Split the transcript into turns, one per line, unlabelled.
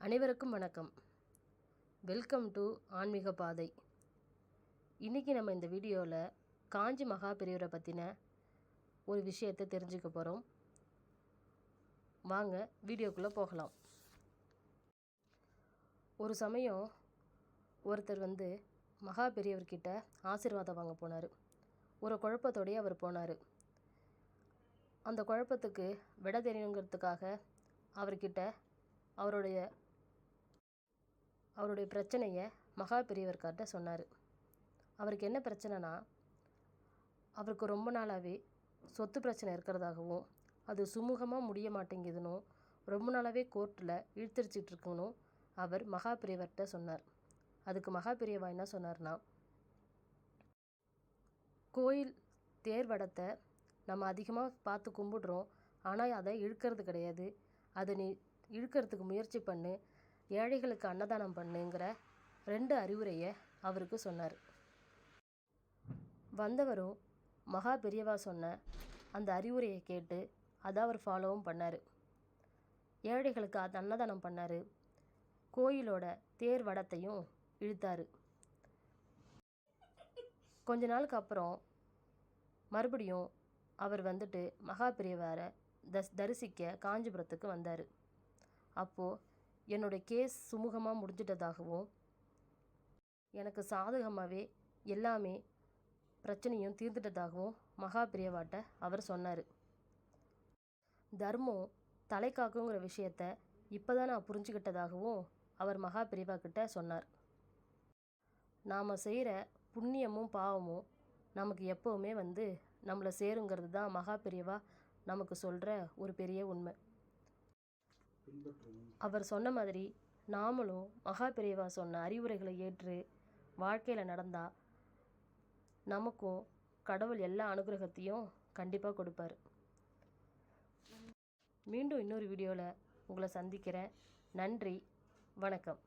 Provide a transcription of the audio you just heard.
அனைவருக்கும் வணக்கம். Welcome to ஆன்மீக பாதை. இன்றைக்கி நம்ம இந்த வீடியோவில் காஞ்சி மகா பெரியவரை பற்றின ஒரு விஷயத்தை தெரிஞ்சுக்க போகிறோம் வாங்க வீடியோக்குள்ளே போகலாம். ஒரு சமயம் ஒருத்தர் வந்து மகா பெரியவர்கிட்ட ஆசீர்வாதம் வாங்க போனார். ஒரு குழப்பத்தோடயே அவர் போனார். அந்த குழப்பத்துக்கு விட தெரியணுங்கிறதுக்காக அவர்கிட்ட அவருடைய அவருடைய பிரச்சனையை மகா பெரியவர்கார்ட்ட சொன்னார். அவருக்கு என்ன பிரச்சனைனா அவருக்கு ரொம்ப நாளாகவே சொத்து பிரச்சனை இருக்கிறதாகவும் அது சுமூகமாக முடிய மாட்டேங்குதுன்னு ரொம்ப நாளாகவே கோர்ட்டில் இழுத்தடிச்சிட்டு இருக்கணும் அவர் மகா பெரியவர்கிட்ட சொன்னார். அதுக்கு மகா பெரியவா என்ன சொன்னார்னா கோயில் தேர்வடத்தை நம்ம அதிகமாக பார்த்து கும்பிடுறோம் ஆனால் அதை இழுக்கிறது கிடையாது. அதை நீ இழுக்கிறதுக்கு முயற்சி பண்ணு ஏழைகளுக்கு அன்னதானம் பண்ணுங்கிற ரெண்டு அறிவுரையை அவருக்கு சொன்னார். வந்தவரும் மகா பெரியவா சொன்ன அந்த அறிவுரையை கேட்டு அதை அவர் ஃபாலோவும் பண்ணார். ஏழைகளுக்கு அது அன்னதானம் பண்ணார். கோயிலோட தேர் வடத்தையும் இழுத்தார். கொஞ்ச நாளுக்கு அப்புறம் மறுபடியும் அவர் வந்துட்டு மகா பெரியவாரை தஸ் தரிசிக்க காஞ்சிபுரத்துக்கு வந்தார். அப்போது என்னுடைய கேஸ் சுமூகமாக முடிஞ்சிட்டதாகவும் எனக்கு சாதகமாகவே எல்லாமே பிரச்சனையும் தீர்ந்துட்டதாகவும் மகா அவர் சொன்னார். தர்மம் தலை காக்குங்கிற விஷயத்த இப்போ தான் நான் புரிஞ்சுக்கிட்டதாகவும் அவர் மகா கிட்ட சொன்னார். நாம் செய்கிற புண்ணியமும் பாவமும் நமக்கு எப்போவுமே வந்து நம்மளை சேருங்கிறது தான் மகா நமக்கு சொல்கிற ஒரு பெரிய உண்மை. அவர் சொன்ன மாதிரி நாமளும் மகா பெரியவா சொன்ன அறிவுரைகளை ஏற்று வாழ்க்கையில் நடந்தால் நமக்கும் கடவுள் எல்லா அனுகிரகத்தையும் கண்டிப்பாக கொடுப்பார். மீண்டும் இன்னொரு வீடியோவில் உங்களை சந்திக்கிறேன். நன்றி. வணக்கம்.